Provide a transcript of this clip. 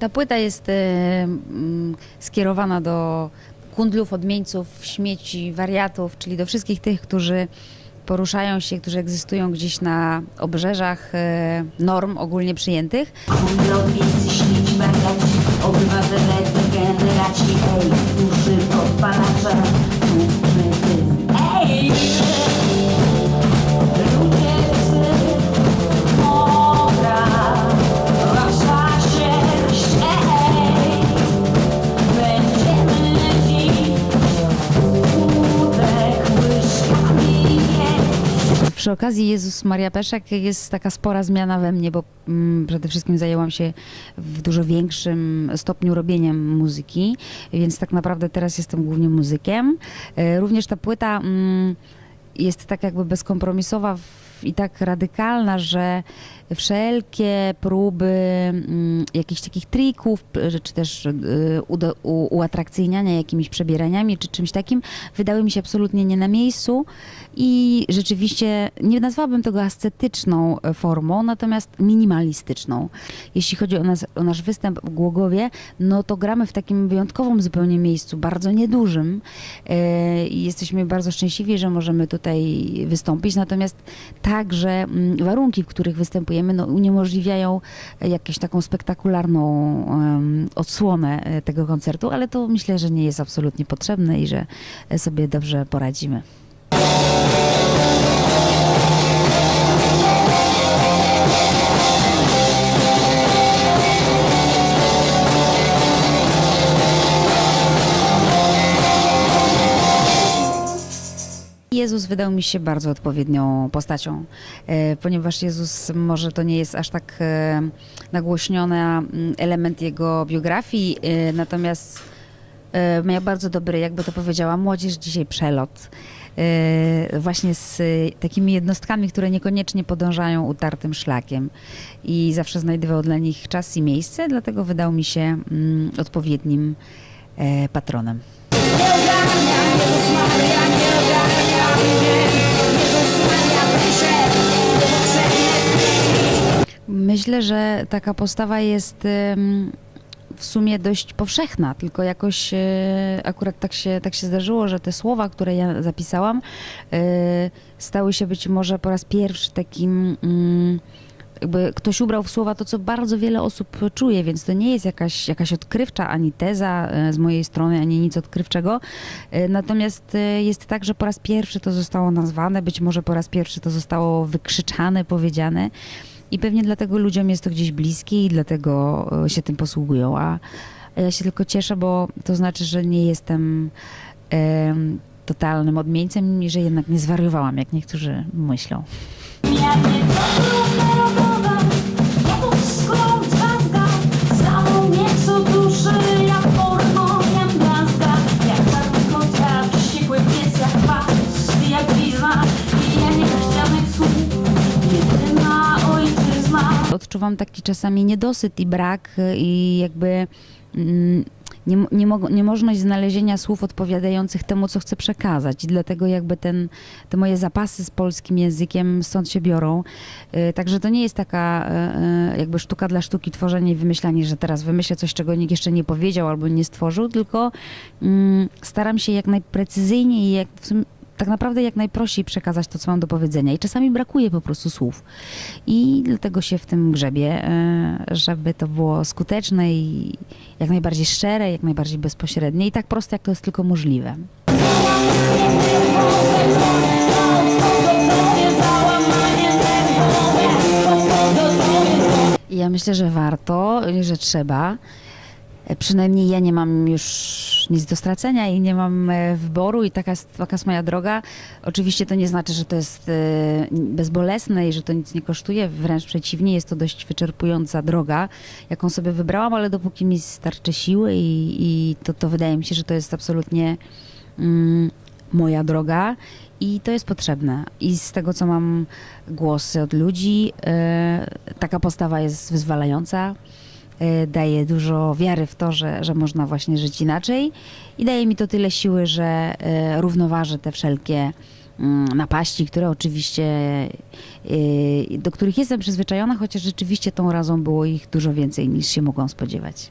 Ta płyta jest e, mm, skierowana do kundlów, odmieńców, śmieci, wariatów, czyli do wszystkich tych, którzy poruszają się, którzy egzystują gdzieś na obrzeżach e, norm ogólnie przyjętych. Kundlowiec, śmieci, wariaci, obywatele, degeneraci, ej, duszy Przy okazji Jezus Maria Peszek jest taka spora zmiana we mnie, bo mm, przede wszystkim zajęłam się w dużo większym stopniu robieniem muzyki, więc tak naprawdę teraz jestem głównie muzykiem. E, Również ta płyta mm, jest tak jakby bezkompromisowa w- i tak radykalna, że wszelkie próby mm, jakichś takich trików, czy też y, udo- u- uatrakcyjniania jakimiś przebieraniami, czy czymś takim, wydały mi się absolutnie nie na miejscu i rzeczywiście nie nazwałabym tego ascetyczną e, formą, natomiast minimalistyczną. Jeśli chodzi o, nas, o nasz występ w Głogowie, no to gramy w takim wyjątkowym zupełnie miejscu, bardzo niedużym i jesteśmy bardzo szczęśliwi, że możemy tutaj wystąpić, natomiast także mm, warunki, w których występujemy, no, uniemożliwiają e, jakąś taką spektakularną em, odsłonę e, tego koncertu, ale to myślę, że nie jest absolutnie potrzebne i że e, sobie dobrze poradzimy. Jezus wydał mi się bardzo odpowiednią postacią, e, ponieważ Jezus może to nie jest aż tak e, nagłośniony mm, element jego biografii, e, natomiast miał bardzo dobry, jakby to powiedziała młodzież dzisiaj przelot. Właśnie z takimi jednostkami, które niekoniecznie podążają utartym szlakiem i zawsze znajdował dla nich czas i miejsce, dlatego wydał mi się mm, odpowiednim patronem. Myślę, że taka postawa jest w sumie dość powszechna, tylko jakoś e, akurat tak się, tak się zdarzyło, że te słowa, które ja zapisałam, e, stały się być może po raz pierwszy takim. Jakby ktoś ubrał w słowa to, co bardzo wiele osób czuje, więc to nie jest jakaś, jakaś odkrywcza ani teza e, z mojej strony, ani nic odkrywczego. E, Natomiast e, jest tak, że po raz pierwszy to zostało nazwane, być może po raz pierwszy to zostało wykrzyczane, powiedziane. I pewnie dlatego ludziom jest to gdzieś bliskie i dlatego się tym posługują. A, ja się tylko cieszę, bo to znaczy, że nie jestem em, totalnym odmieńcem i że jednak nie zwariowałam, jak niektórzy myślą. Mijanie to Odczuwam taki czasami niedosyt i brak y, i jakby mm, nie, nie, mo- niemożność znalezienia słów odpowiadających temu, co chcę przekazać. I dlatego jakby ten, te moje zapasy z polskim językiem stąd się biorą. Y, Także to nie jest taka y, jakby sztuka dla sztuki, tworzenie i wymyślanie, że teraz wymyślę coś, czego nikt jeszcze nie powiedział albo nie stworzył, tylko mm, staram się jak najprecyzyjniej i jak w sumie, tak naprawdę jak najprościej przekazać to, co mam do powiedzenia. I czasami brakuje po prostu słów. I dlatego się w tym grzebie, e, żeby to było skuteczne i jak najbardziej szczere, jak najbardziej bezpośrednie i tak proste, jak to jest tylko możliwe. Ja myślę, że warto, że trzeba. E, Przynajmniej ja nie mam już nic do stracenia i nie mam e, wyboru i taka, jest- taka jest moja droga. Oczywiście to nie znaczy, że to jest e, bezbolesne i że to nic nie kosztuje. Wręcz przeciwnie, jest to dość wyczerpująca droga, jaką sobie wybrałam, ale dopóki mi starczy siły i, i to, to wydaje mi się, że to jest absolutnie mm, moja droga i to jest potrzebne. I z tego, co mam głosy od ludzi, e, taka postawa jest wyzwalająca daje dużo wiary w to, że, że można właśnie żyć inaczej i daje mi to tyle siły, że e, równoważy te wszelkie mm, napaści, które oczywiście, y, do których jestem przyzwyczajona, chociaż rzeczywiście tą razą było ich dużo więcej niż się mogłam spodziewać.